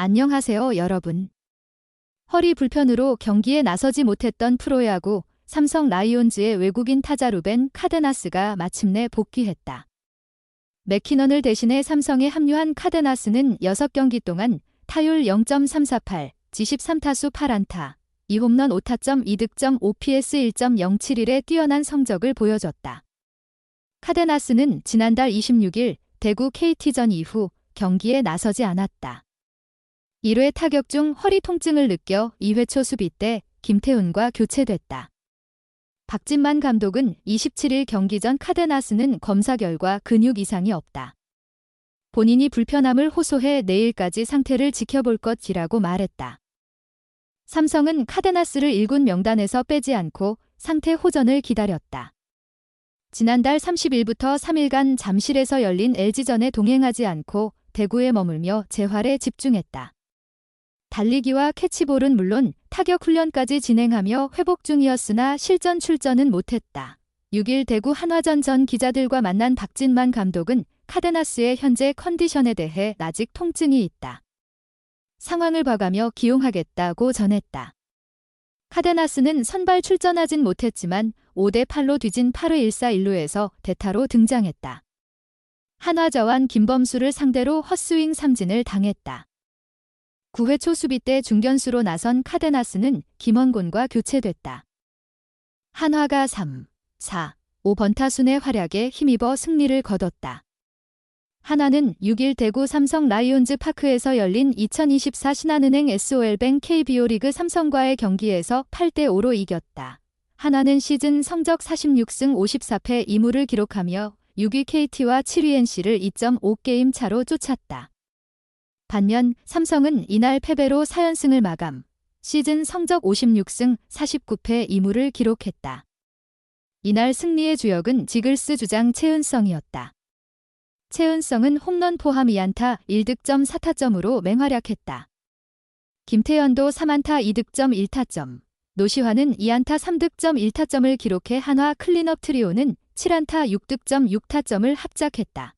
안녕하세요, 여러분. 허리 불편으로 경기에 나서지 못했던 프로야구 삼성 라이온즈의 외국인 타자 루벤 카데나스가 마침내 복귀했다. 맥키넌을 대신해 삼성에 합류한 카데나스는 6경기 동안 타율 0.348, 73타수 8안타, 2홈런 5타점 2득점 OPS 1.071의 뛰어난 성적을 보여줬다. 카데나스는 지난달 26일 대구 KT전 이후 경기에 나서지 않았다. 1회 타격 중 허리 통증을 느껴 2회 초 수비 때 김태훈과 교체됐다. 박진만 감독은 27일 경기 전 카데나스는 검사 결과 근육 이상이 없다. 본인이 불편함을 호소해 내일까지 상태를 지켜볼 것이라고 말했다. 삼성은 카데나스를 1군 명단에서 빼지 않고 상태 호전을 기다렸다. 지난달 30일부터 3일간 잠실에서 열린 LG전에 동행하지 않고 대구에 머물며 재활에 집중했다. 달리기와 캐치볼은 물론 타격 훈련까지 진행하며 회복 중이었으나 실전 출전은 못했다. 6일 대구 한화전 전 기자들과 만난 박진만 감독은 카데나스의 현재 컨디션에 대해 아직 통증이 있다. 상황을 봐가며 기용하겠다고 전했다. 카데나스는 선발 출전하진 못했지만 5대8로 뒤진 8회 1사 1루에서 대타로 등장했다. 한화저완 김범수를 상대로 헛스윙 삼진을 당했다. 9회 초 수비 때 중견수로 나선 카데나스는 김원곤과 교체됐다. 한화가 3, 4, 5번 타순의 활약에 힘입어 승리를 거뒀다. 하나는 6일 대구 삼성 라이온즈 파크에서 열린 2024 신한은행 SOL뱅 KBO 리그 삼성과의 경기에서 8대5로 이겼다. 하나는 시즌 성적 46승 54패 2무를 기록하며 6위 KT와 7위 NC를 2.5게임 차로 쫓았다. 반면 삼성은 이날 패배로 4연승을 마감, 시즌 성적 56승 49패 2무를 기록했다. 이날 승리의 주역은 지글스 주장 최은성이었다. 최은성은 홈런 포함 2안타 1득점 4타점으로 맹활약했다. 김태현도 3안타 2득점 1타점, 노시환은 2안타 3득점 1타점을 기록해 한화 클린업 트리오는 7안타 6득점 6타점을 합작했다.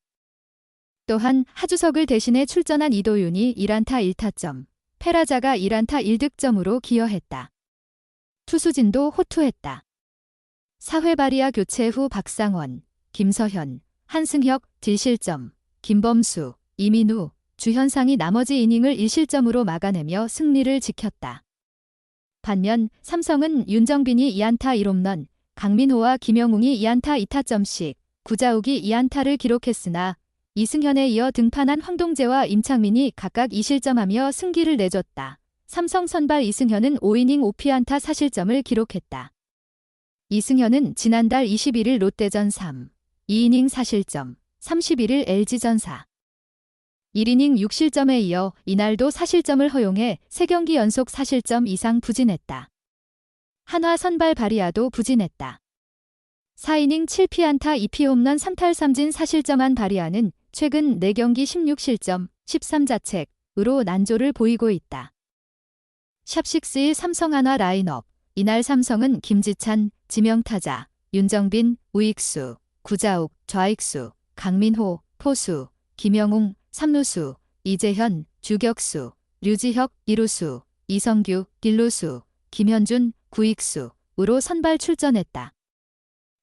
또한 하주석을 대신해 출전한 이도윤이 1안타 1타점, 페라자가 1안타 1득점으로 기여했다. 투수진도 호투했다. 사회 바리아 교체 후 박상원, 김서현, 한승혁, 딜실점, 김범수, 이민우, 주현상이 나머지 이닝을 1실점으로 막아내며 승리를 지켰다. 반면 삼성은 윤정빈이 2안타 1홈런, 강민호와 김영웅이 2안타 2타점씩, 구자욱이 2안타를 기록했으나 이승현에 이어 등판한 황동재와 임창민이 각각 2실점하며 승기를 내줬다. 삼성 선발 이승현은 5이닝 5피안타 4실점을 기록했다. 이승현은 지난달 21일 롯데전 3, 2이닝 4실점, 31일 LG전 4. 1이닝 6실점에 이어 이날도 4실점을 허용해 3경기 연속 4실점 이상 부진했다. 한화 선발 바리아도 부진했다. 4이닝 7피안타 2피 홈런 3탈 3진 4실점한 바리아는 최근 4경기 16실점, 13자책으로 난조를 보이고 있다. 샵6의 삼성 한화 라인업 이날 삼성은 김지찬, 지명타자, 윤정빈, 우익수, 구자욱, 좌익수, 강민호, 포수, 김영웅, 삼루수, 이재현, 주격수, 류지혁, 이루수, 이성규, 딜루수, 김현준, 구익수으로 선발 출전했다.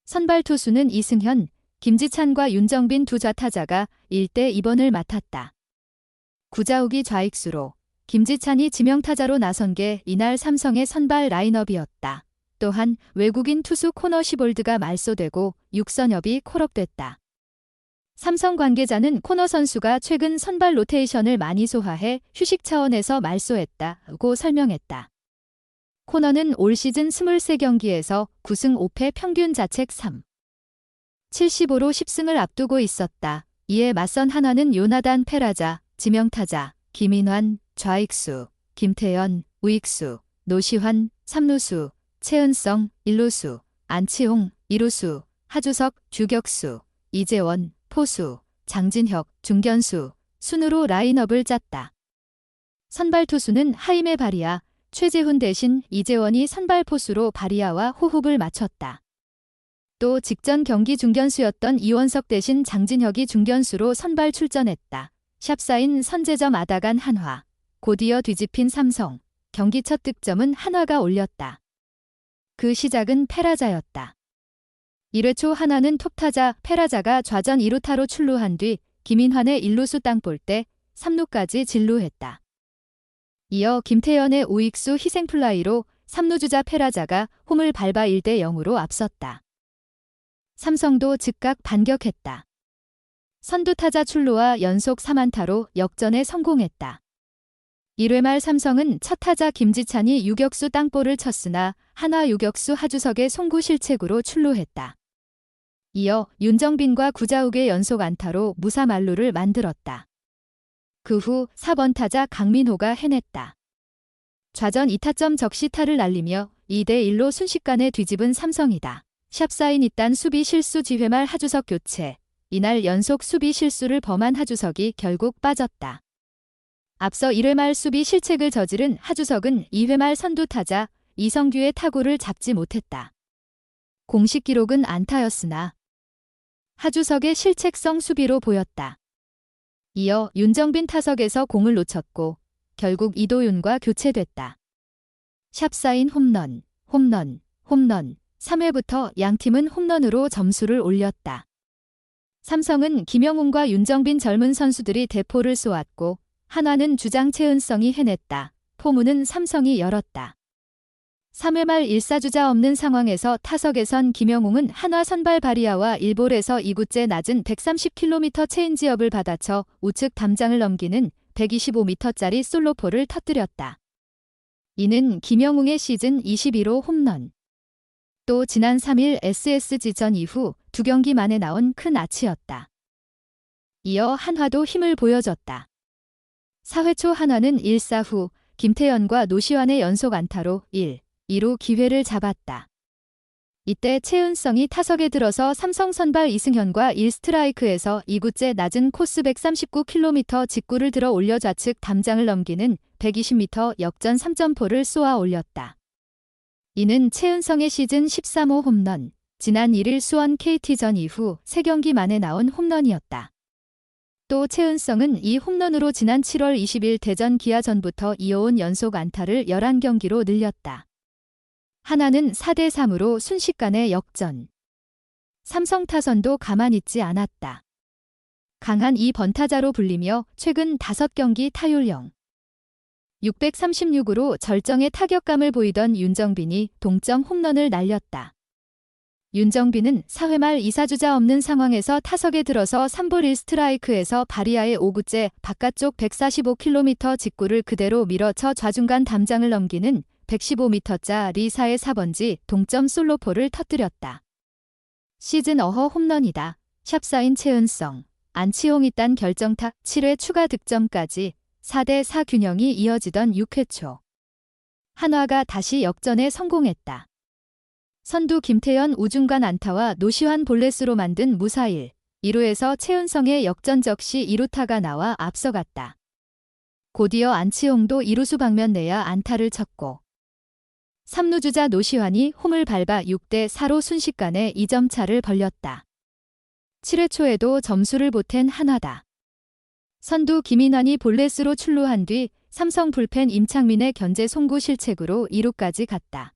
선발 투수는 이승현, 김지찬과 윤정빈 두 좌타자가 1대 2번을 맡았다. 구자욱이 좌익수로 김지찬이 지명타자로 나선 게 이날 삼성의 선발 라인업이었다. 또한 외국인 투수 코너 시볼드가 말소되고 육선엽이 콜업됐다. 삼성 관계자는 코너 선수가 최근 선발 로테이션을 많이 소화해 휴식 차원에서 말소했다고 설명했다. 코너는 올 시즌 23경기에서 9승 5패 평균 자책 3. 75로 10승을 앞두고 있었다. 이에 맞선 한화는 요나단 페라자, 지명타자, 김인환, 좌익수, 김태연, 우익수, 노시환, 삼루수, 최은성, 일루수, 안치홍, 이루수, 하주석, 주격수, 이재원, 포수, 장진혁, 중견수, 순으로 라인업을 짰다. 선발 투수는 하임의 바리아, 최재훈 대신 이재원이 선발 포수로 바리아와 호흡을 맞췄다. 또 직전 경기 중견수였던 이원석 대신 장진혁이 중견수로 선발 출전했다. 샵사인 선제점 아다간 한화. 곧이어 뒤집힌 삼성, 경기 첫 득점은 한화가 올렸다. 그 시작은 페라자였다. 1회 초 한화는 톱타자 페라자가 좌전 2루타로 출루한 뒤 김인환의 1루수 땅볼 때 3루까지 진루했다. 이어 김태현의 우익수 희생플라이로 3루주자 페라자가 홈을 밟아 1대 0으로 앞섰다. 삼성도 즉각 반격했다. 선두타자 출루와 연속 3안타로 역전에 성공했다. 1회 말 삼성은 첫 타자 김지찬이 유격수 땅볼을 쳤으나 한화 유격수 하주석의 송구 실책으로 출루했다. 이어 윤정빈과 구자욱의 연속 안타로 무사 만루를 만들었다. 그 후 4번 타자 강민호가 해냈다. 좌전 2타점 적시타를 날리며 2대1로 순식간에 뒤집은 삼성이다. 샵사인 잇단 수비 실수 지회말 하주석 교체. 이날 연속 수비 실수를 범한 하주석이 결국 빠졌다. 앞서 1회 말 수비 실책을 저지른 하주석은 2회 말 선두 타자 이성규의 타구를 잡지 못했다. 공식 기록은 안타였으나 하주석의 실책성 수비로 보였다. 이어 윤정빈 타석에서 공을 놓쳤고 결국 이도윤과 교체됐다. 샵사인 홈런, 홈런, 홈런 3회부터 양팀은 홈런으로 점수를 올렸다. 삼성은 김영웅과 윤정빈 젊은 선수들이 대포를 쏘았고 한화는 주장 최은성이 해냈다. 포문은 삼성이 열었다. 3회 말 1사주자 없는 상황에서 타석에선 김영웅은 한화 선발 바리아와 일볼에서 2구째 낮은 130km 체인지업을 받아쳐 우측 담장을 넘기는 125m짜리 솔로포를 터뜨렸다. 이는 김영웅의 시즌 21호 홈런. 또 지난 3일 SSG전 이후 두 경기 만에 나온 큰 아치였다. 이어 한화도 힘을 보여줬다. 4회 초 한화는 1사 후 김태현과 노시환의 연속 안타로 1, 2루 기회를 잡았다. 이때 최은성이 타석에 들어서 삼성 선발 이승현과 1스트라이크에서 2구째 낮은 코스 139km 직구를 들어 올려 좌측 담장을 넘기는 120m 역전 3점포를 쏘아 올렸다. 이는 최은성의 시즌 13호 홈런, 지난 1일 수원 KT전 이후 3경기 만에 나온 홈런이었다. 또 최은성은 이 홈런으로 지난 7월 20일 대전 기아전부터 이어온 연속 안타를 11경기로 늘렸다. 하나는 4대 3으로 순식간에 역전. 삼성 타선도 가만 있지 않았다. 강한 이 번타자로 불리며 최근 5경기 타율 0 636으로 절정의 타격감을 보이던 윤정빈이 동점 홈런을 날렸다. 윤정빈은 4회 말 2사주자 없는 상황에서 타석에 들어서 3볼 1스트라이크에서 바리아의 5구째 바깥쪽 145km 직구를 그대로 밀어쳐 좌중간 담장을 넘기는 115m짜리 4의 4번지 동점 솔로포를 터뜨렸다. 시즌 어허 홈런이다. 샵사인 최은성, 안치홍이 딴 결정타 7회 추가 득점까지 4대 4 균형이 이어지던 6회 초. 한화가 다시 역전에 성공했다. 선두 김태현 우중간 안타와 노시환 볼넷으로 만든 무사일. 1루에서 최은성의 역전적 시 2루타가 나와 앞서갔다. 곧이어 안치홍도 2루수 방면 내야 안타를 쳤고 3루 주자 노시환이 홈을 밟아 6대 4로 순식간에 2점 차를 벌렸다. 7회 초에도 점수를 보탠 한화다. 선두 김인환이 볼넷으로 출루한 뒤 삼성 불펜 임창민의 견제 송구 실책으로 2루까지 갔다.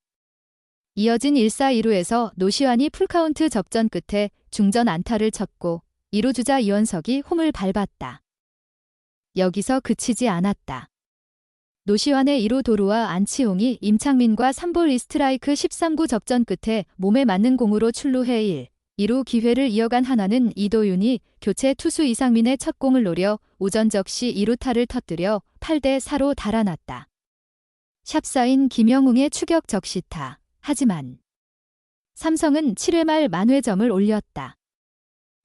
이어진 1사 2루에서 노시환이 풀카운트 접전 끝에 중전 안타를 쳤고 2루 주자 이원석이 홈을 밟았다. 여기서 그치지 않았다. 노시환의 1루 도루와 안치홍이 임창민과 3볼 리스트라이크 13구 접전 끝에 몸에 맞는 공으로 출루해 1, 2루 기회를 이어간 하나는 이도윤이 교체 투수 이상민의 첫 공을 노려 오전 적시 2루타를 터뜨려 8대 4로 달아났다. 샵사인 김영웅의 추격 적시타. 하지만 삼성은 7회 말 만회점을 올렸다.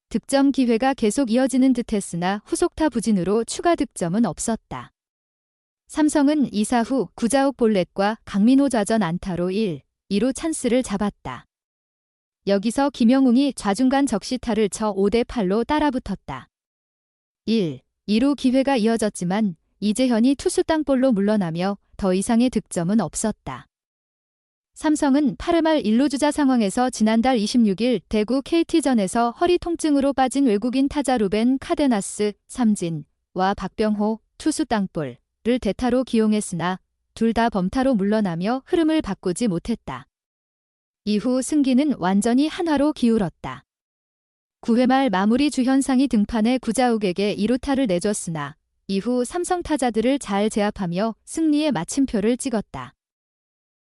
득점 기회가 계속 이어지는 듯했으나 후속타 부진으로 추가 득점은 없었다. 삼성은 2사 후 구자욱 볼넷과 강민호 좌전 안타로 1, 2루 찬스를 잡았다. 여기서 김영웅이 좌중간 적시타를 쳐 5대8로 따라붙었다. 1. 2루 기회가 이어졌지만 이재현이 투수 땅볼로 물러나며 더 이상의 득점은 없었다. 삼성은 8회 말 1루 주자 상황에서 지난달 26일 대구 KT전에서 허리 통증으로 빠진 외국인 타자 루벤 카데나스, 삼진와 박병호, 투수 땅볼, 를 대타로 기용했으나 둘 다 범타로 물러나며 흐름을 바꾸지 못했다. 이후 승기는 완전히 한화로 기울었다. 9회 말 마무리 주현상이 등판해 구자욱에게 2루타를 내줬으나 이후 삼성 타자들을 잘 제압하며 승리의 마침표를 찍었다.